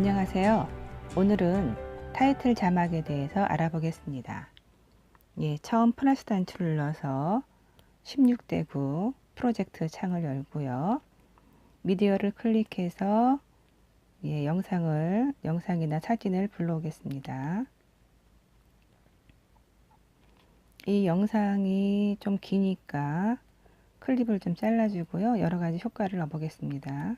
안녕하세요. 오늘은 타이틀 자막에 대해서 알아보겠습니다. 예, 처음 플러스 단추를 눌러서 16대 9 프로젝트 창을 열고요. 미디어를 클릭해서 예, 영상을 영상이나 사진을 불러오겠습니다. 이 영상이 좀 기니까 클립을 좀 잘라주고요. 여러 가지 효과를 넣어보겠습니다.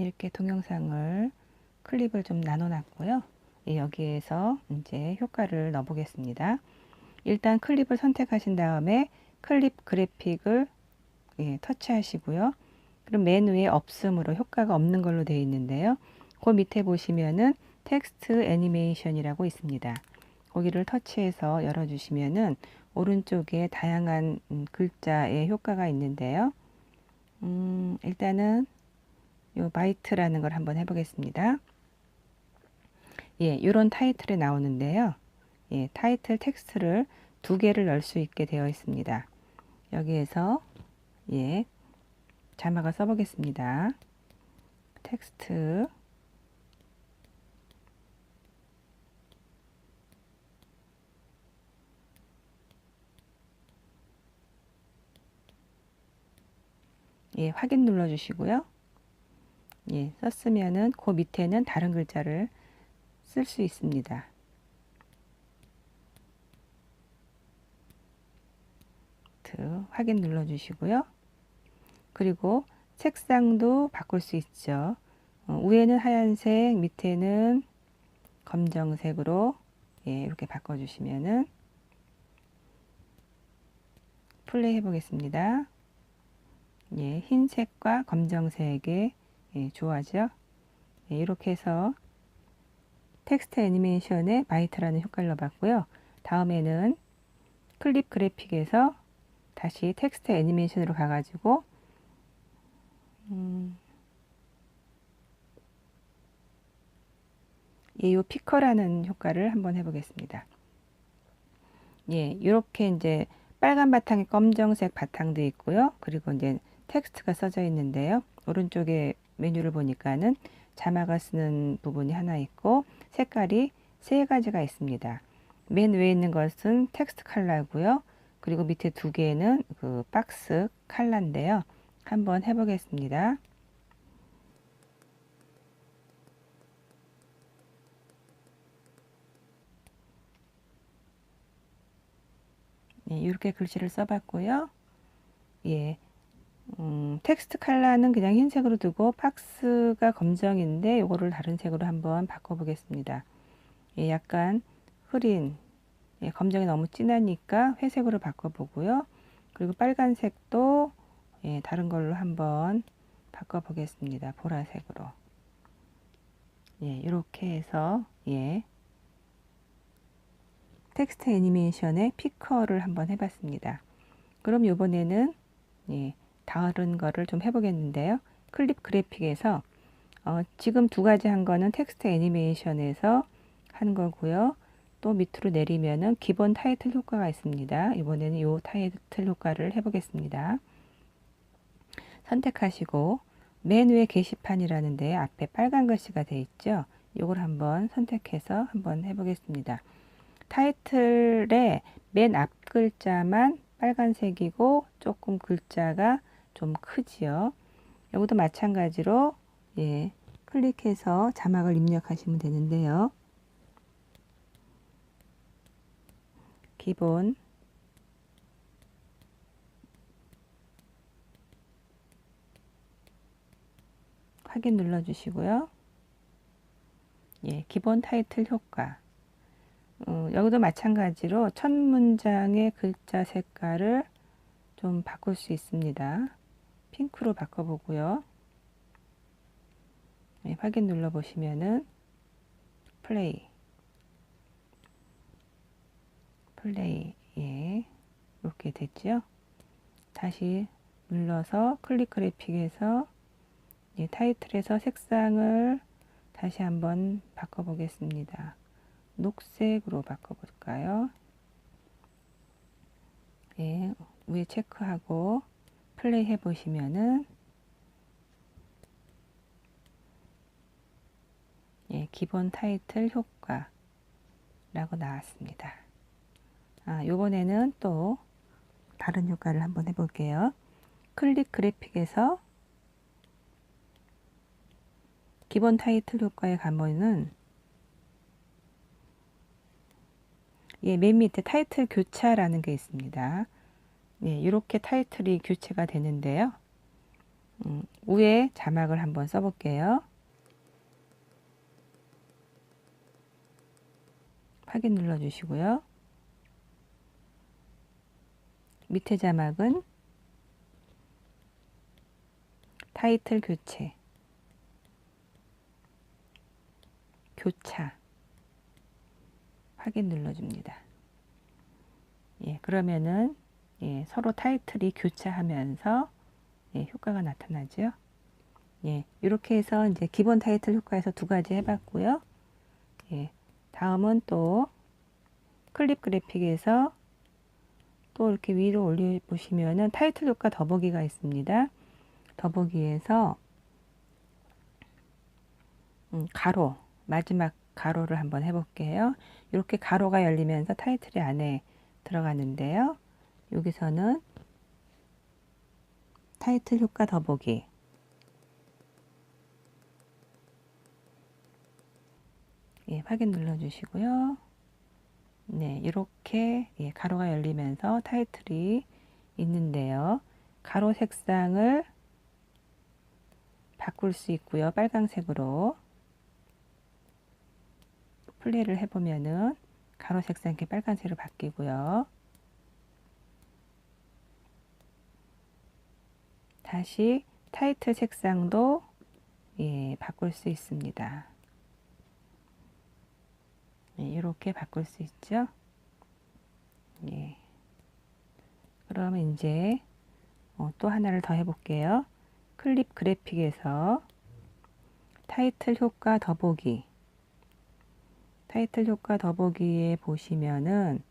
이렇게 동영상을 클립을 좀 나눠 놨고요. 예, 여기에서 이제 효과를 넣어 보겠습니다. 일단 클립을 선택하신 다음에 클립 그래픽을 예, 터치하시고요. 그럼 맨 위에 없음으로 효과가 없는 걸로 되어 있는데요. 그 밑에 보시면은 텍스트 애니메이션이라고 있습니다. 거기를 터치해서 열어주시면은 오른쪽에 다양한 음, 글자의 효과가 있는데요. 음, 일단은 요 바이트라는 걸 한번 해보겠습니다. 예, 이런 타이틀에 나오는데요. 예, 타이틀 텍스트를 두 개를 넣을 수 있게 되어 있습니다. 여기에서 예, 자막을 써보겠습니다. 텍스트 예, 확인 눌러주시고요. 예, 썼으면은 그 밑에는 다른 글자를 쓸 수 있습니다. 확인 눌러 주시고요. 그리고 색상도 바꿀 수 있죠. 어, 위에는 하얀색, 밑에는 검정색으로 예, 이렇게 바꿔 주시면은 플레이 해 보겠습니다. 예, 흰색과 검정색의 예, 좋아하죠. 예, 이렇게 해서 텍스트 애니메이션에 바이트라는 효과를 넣어봤고요. 다음에는 클립 그래픽에서 다시 텍스트 애니메이션으로 가가지고 음, 예, 요 피커라는 효과를 한번 해보겠습니다. 예, 이렇게 이제 빨간 바탕에 검정색 바탕도 있고요. 그리고 이제 텍스트가 써져 있는데요. 오른쪽에 메뉴를 보니까는 자막을 쓰는 부분이 하나 있고 색깔이 세 가지가 있습니다. 맨 위에 있는 것은 텍스트 컬러고요. 그리고 밑에 두 개는 그 박스 컬러인데요. 한번 해보겠습니다. 네, 이렇게 글씨를 써봤고요. 예, 음, 텍스트 컬러는 그냥 흰색으로 두고 박스가 검정인데 이거를 다른 색으로 한번 바꿔 보겠습니다. 예, 약간 흐린 예, 검정이 너무 진하니까 회색으로 바꿔 보고요. 그리고 빨간색도 예, 다른 걸로 한번 바꿔 보겠습니다. 보라색으로. 예, 이렇게 해서 예, 텍스트 애니메이션의 피커를 한번 해봤습니다. 그럼 이번에는 예, 다른 거를 좀 해보겠는데요. 클립 그래픽에서 어, 지금 두 가지 한 거는 텍스트 애니메이션에서 한 거고요. 또 밑으로 내리면은 기본 타이틀 효과가 있습니다. 이번에는 이 타이틀 효과를 해보겠습니다. 선택하시고 맨 위에 게시판이라는데 앞에 빨간 글씨가 되어 있죠. 이걸 한번 선택해서 한번 해보겠습니다. 타이틀의 맨 앞 글자만 빨간색이고 조금 글자가 좀 크지요. 여기도 마찬가지로 예, 클릭해서 자막을 입력하시면 되는데요. 기본 확인 눌러주시고요. 예, 기본 타이틀 효과. 어, 여기도 마찬가지로 첫 문장의 글자 색깔을 좀 바꿀 수 있습니다. 핑크로 바꿔보고요. 네, 확인 눌러보시면은 플레이 플레이 예 이렇게 됐죠. 다시 눌러서 클릭 그래픽에서 예, 타이틀에서 색상을 다시 한번 바꿔보겠습니다. 녹색으로 바꿔볼까요? 예, 위에 체크하고 플레이 해 보시면은 예, 기본 타이틀 효과라고 나왔습니다. 아, 요번에는 또 다른 효과를 한번 해볼게요. 클릭 그래픽에서 기본 타이틀 효과에 가면은 예, 맨 밑에 타이틀 교차라는 게 있습니다. 예, 이렇게 타이틀이 교체가 되는데요. 음, 위에 자막을 한번 써볼게요. 확인 눌러주시고요. 밑에 자막은 타이틀 교체, 교차, 확인 눌러줍니다. 예, 그러면은 예, 서로 타이틀이 교차하면서 예, 효과가 나타나죠. 예, 이렇게 해서 이제 기본 타이틀 효과에서 두 가지 해봤고요. 예, 다음은 또 클립 그래픽에서 또 이렇게 위로 올려 보시면은 타이틀 효과 더보기가 있습니다. 더보기에서 음, 가로 마지막 가로를 한번 해볼게요. 이렇게 가로가 열리면서 타이틀이 안에 들어가는데요. 여기서는 타이틀 효과 더보기 예, 확인 눌러주시고요. 네, 이렇게 예, 가로가 열리면서 타이틀이 있는데요. 가로 색상을 바꿀 수 있고요. 빨강색으로 플레이를 해보면은 가로 색상이 빨간색으로 바뀌고요. 다시 타이틀 색상도 예, 바꿀 수 있습니다. 예, 이렇게 바꿀 수 있죠. 예. 그러면 이제 어, 또 하나를 더 해볼게요. 클립 그래픽에서 타이틀 효과 더보기 타이틀 효과 더보기에 보시면은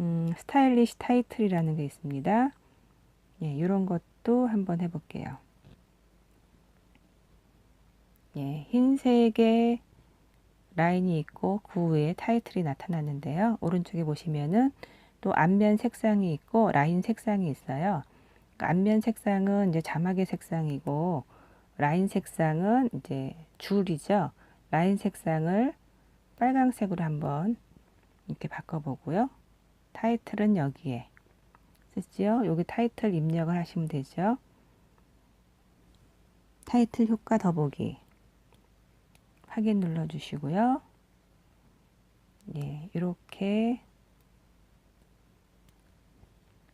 음, 스타일리시 타이틀이라는 게 있습니다. 예, 이런 것 도 한번 해볼게요. 예, 흰색의 라인이 있고 그 위에 타이틀이 나타나는데요. 오른쪽에 보시면은 또 앞면 색상이 있고 라인 색상이 있어요. 그러니까 앞면 색상은 이제 자막의 색상이고 라인 색상은 이제 줄이죠. 라인 색상을 빨강색으로 한번 이렇게 바꿔보고요. 타이틀은 여기에 쓰지요. 여기 타이틀 입력을 하시면 되죠. 타이틀 효과 더보기 확인 눌러 주시고요. 예, 이렇게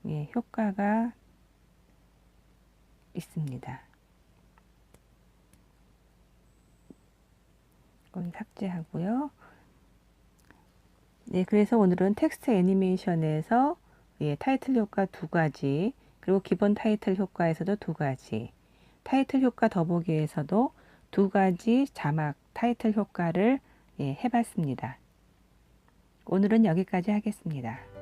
예, 효과가 있습니다. 이건 삭제하고요. 네, 그래서 오늘은 텍스트 애니메이션에서 예, 타이틀 효과 두 가지, 그리고 기본 타이틀 효과에서도 두 가지, 타이틀 효과 더보기에서도 두 가지 자막 타이틀 효과를 예, 해봤습니다. 오늘은 여기까지 하겠습니다.